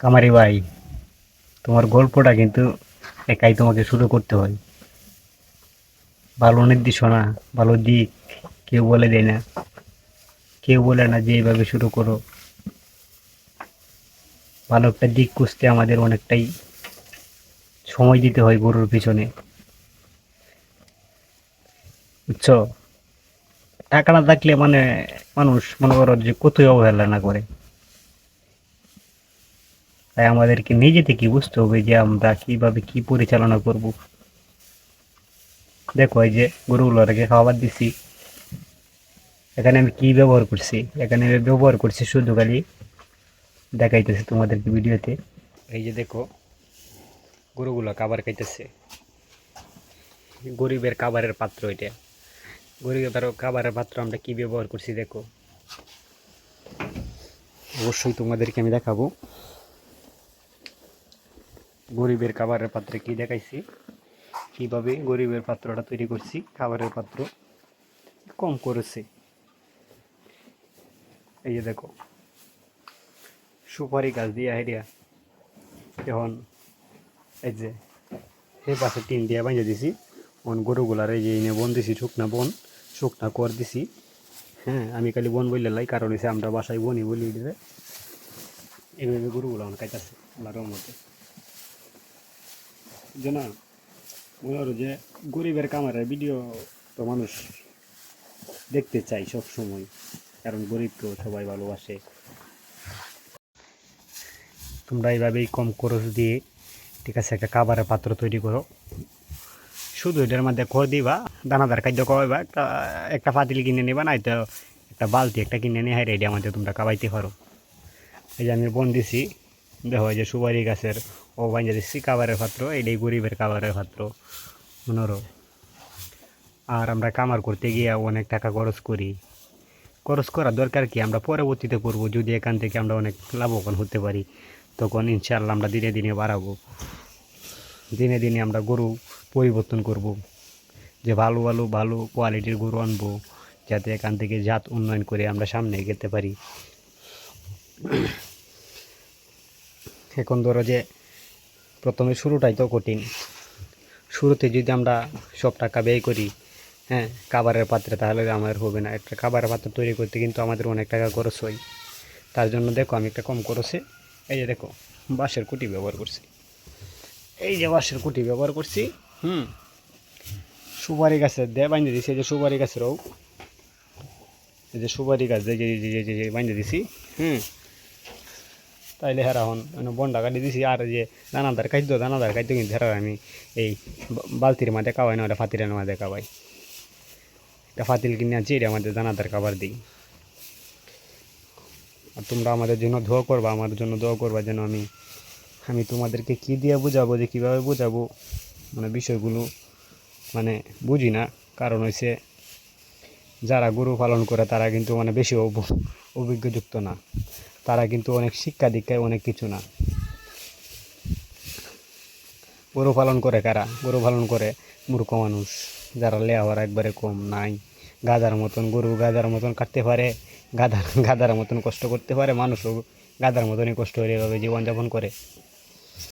কামারি ভাই, তোমার গল্পটা কিন্তু একাই তোমাকে শুরু করতে হয়। ভালো নির্দেশনা, ভালো দিক কেউ বলে দেয় না। কেউ বলে না যে এইভাবে শুরু করো। ভালো একটা দিক খুঁজতে আমাদের অনেকটাই সময় দিতে হয় গরুর পিছনে। বুঝছ? টাকা না থাকলে মানে মানুষ মনে করো যে কতই অবহেলা না করে। তাই আমাদেরকে নিজে থেকে বুঝতে হবে যে আমরা কীভাবে কি পরিচালনা করব। দেখো, এই যে গরুগুলোকে খাবার দিছি। এখানে আমি কি ব্যবহার করছি? এখানে আমি ব্যবহার করছি শুধু খালি দেখাইতেছে তোমাদেরকে ভিডিওতে। এই যে দেখো, গরুগুলো খাবার খাইতেছে। গরিবের খাবারের পাত্র এটা। গরিবের খাবারের পাত্র আমরা কি ব্যবহার করছি দেখো। অবশ্যই তোমাদেরকে আমি দেখাবো। গরিবের খাবারের পাত্রে কি দেখাইছি? কীভাবে গরিবের পাত্রটা তৈরি করছি, খাবারের পাত্র কম করেছে। এই যে দেখো, সুপারি গাছ দিয়ে হেরিয়া এখন এই যে এই পাশে টিন দিয়ে বাঁধে দিছি। বন গরুগুলার এই যে এনে বন দিছি, শুকনা বন, শুকনা কর দিছি। হ্যাঁ আমি খালি বন বললে লাই, কারণ হচ্ছে আমরা বাসায় বনি বলি এইভাবে গরুগুলো আমার কাছে আছে আল্লাহর মতে যে না মনে হলো যে গরিবের কামারের ভিডিও তো মানুষ দেখতে চাই সব সময় কারণ গরিবকেও সবাই ভালোবাসে। তোমরা এইভাবেই কম খরচ দিয়ে, ঠিক আছে, একটা খাবারের পাত্র তৈরি করো। শুধু এটার মধ্যে খড় দিবা, দানাদার খাদ্য খাওয়াইবা, একটা একটা পাতিল কিনে নিবা না তো একটা বালতি একটা কিনে নিয়ে হাইরে এটার মধ্যে তোমরা খাওয়াইতে পারো। এই যে আমি বন দিছি দেখো এই যে সুপারি গাছের ও বাইঞ্জা দিচ্ছি খাবারের পাত্র এটাই গরিবের কাবারের পাত্র মনোর আর আমরা কামার করতে গিয়ে অনেক টাকা খরচ করি। খরচ করার দরকার কি? আমরা পরবর্তীতে করব। যদি এখান থেকে আমরা অনেক লাভবান হতে পারি, তখন ইনশাআল্লাহ আমরা দিনে দিনে বাড়াবো। দিনে দিনে আমরা গরু পরিবর্তন করব। যে ভালো ভালো ভালো কোয়ালিটির গরু আনব, যাতে এখান থেকে জাত উন্নয়ন করে আমরা সামনে এগোতে পারি। এখন ধরো যে প্রথমে শুরুটাই তো কঠিন। শুরুতে যদি আমরা সব টাকা ব্যয় করি হ্যাঁ খাবারের পাত্রে, তাহলে আমার হবে না। একটা খাবারের পাত্র তৈরি করতে কিন্তু আমাদের অনেক টাকা খরচ হয়। তার জন্য দেখো আমি একটা কম খরচে, এই যে দেখো, বাঁশের কুটি ব্যবহার করছি। এই যে বাঁশের কুটি ব্যবহার করছি, হুম, সুপারি গাছের দিয়ে বাঁধে দিছি, এই যে সুপারি গাছেরও। এই যে সুপারি গাছ দিয়ে যে দিছি, হুম তাইলে হেরা হন বন্ডা কাটি দিছি, আর যে দানাদার খাদ্য দানাদার খাদ্য কিন্তু হেরা আমি এই বালতির মাঝে খাওয়াই না ওটা ফাতিরের মাঝে খাওয়াই। একটা ফাতিল কিনে আছি এটা আমাদের দানাদার খাবার দিই। আর তোমরা আমাদের জন্য দোয়া করবা, আমার জন্য দোয়া করবা যেন আমি আমি তোমাদেরকে কী দিয়ে বোঝাবো, যে কীভাবে বোঝাবো মানে বিষয়গুলো মানে বুঝি না। কারণ হচ্ছে যারা গরু পালন করে তারা কিন্তু মানে বেশি অভ- অভিজ্ঞযুক্ত না। তারা কিন্তু অনেক শিক্ষা দীক্ষায় অনেক কিছু না। গরু পালন করে কারা? গরু পালন করে মূর্খ মানুষ, যারা লেয়াওয়ার একবারে কম নাই। গাদার মতন গরু গাদার মতন কাটতে পারে গাদার গাদার মতন কষ্ট করতে পারে, মানুষও গাদার মতনই কষ্ট হয়ে এভাবে জীবনযাপন করে।